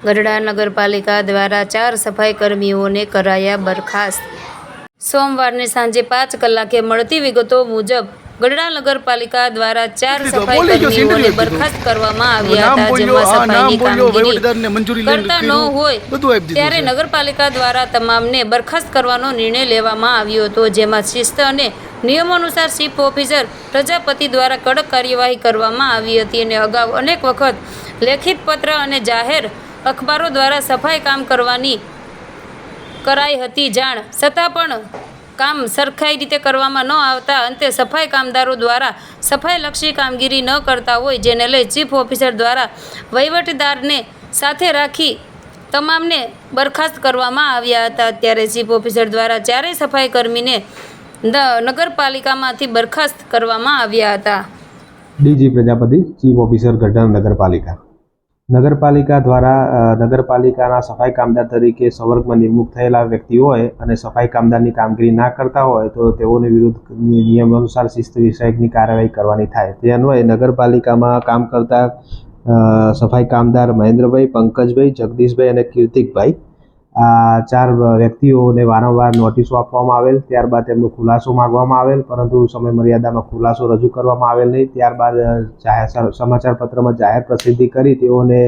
ગઢડા નગરપાલિકા દ્વારા ચાર સફાઈ કર્મીઓને કરાયા બરખાસ્ત. સોમવારની સાંજે પાંચ કલાકે મળતી વિગતો મુજબ ગઢડા નગરપાલિકા દ્વારા ચાર સફાઈ કર્મીઓને બરખાસ્ત કરવામાં આવ્યા હતા જેમાં સફાઈની કામગીરી કરતા ન હોય ત્યારે નગરપાલિકા દ્વારા તમામને બરખાસ્ત કરવાનો નિર્ણય લેવામાં આવ્યો હતો જેમાં શિસ્ત અને નિયમો અનુસાર ચીફ ઓફિસર પ્રજાપતિ દ્વારા કડક કાર્યવાહી કરવામાં આવી હતી અને અગાઉ અનેક વખત લેખિત પત્ર અને જાહેર અખબારો દ્વારા સફાઈ કામ કરવાની કરાઈ હતી જાણ. છતાં પણ કામ સરખાઈ રીતે કરવામાં ન આવતા અંતે સફાઈ કામદારો દ્વારા સફાઈલક્ષી કામગીરી ન કરતા હોય જેને લઈ ચીફ ઓફિસર દ્વારા વહીવટદારને સાથે રાખી તમામને બરખાસ્ત કરવામાં આવ્યા હતા. ત્યારે ચીફ ઓફિસર દ્વારા ચારેય સફાઈ કર્મીને નગરપાલિકામાંથી બરખાસ્ત કરવામાં આવ્યા હતા. DG Prajapati, chief officer Gadhada નગરપાલિકા. નગરપાલિકા દ્વારા નગરપાલિકાના સફાઈ કામદાર તરીકે સંવર્ગમાં નિમણૂક થયેલા વ્યક્તિ હોય અને સફાઈ કામદારની કામગીરી ના કરતા હોય તો તેઓની વિરુદ્ધ નિયમ અનુસાર શિસ્ત વિષયકની કાર્યવાહી કરવાની થાય. તે અન્વયે નગરપાલિકામાં કામ કરતા સફાઈ કામદાર મહેન્દ્રભાઈ, પંકજભાઈ, જગદીશભાઈ અને કીર્તિકભાઈ આ ચાર વ્યક્તિઓને વારંવાર નોટિસો આપવામાં આવેલ, ત્યારબાદ તેમનો ખુલાસો માગવામાં આવેલ, પરંતુ સમય મર્યાદામાં ખુલાસો રજૂ કરવામાં આવેલ નહીં. ત્યારબાદ જાહેર સમાચારપત્રમાં જાહેર પ્રસિદ્ધિ કરી તેઓને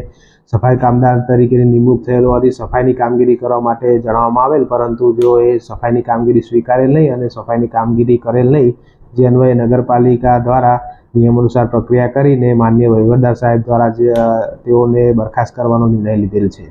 સફાઈ કામદાર તરીકેની નિમણૂક થયેલ હોવાથી સફાઈની કામગીરી કરવા માટે જણાવવામાં આવેલ, પરંતુ તેઓએ સફાઈની કામગીરી સ્વીકારેલ નહીં અને સફાઈની કામગીરી કરેલ નહીં. જે અન્વયે નગરપાલિકા દ્વારા નિયમ અનુસાર પ્રક્રિયા કરીને માન્ય વહીવટદાર સાહેબ દ્વારા જે તેઓને બરખાસ્ત કરવાનો નિર્ણય લીધેલ છે.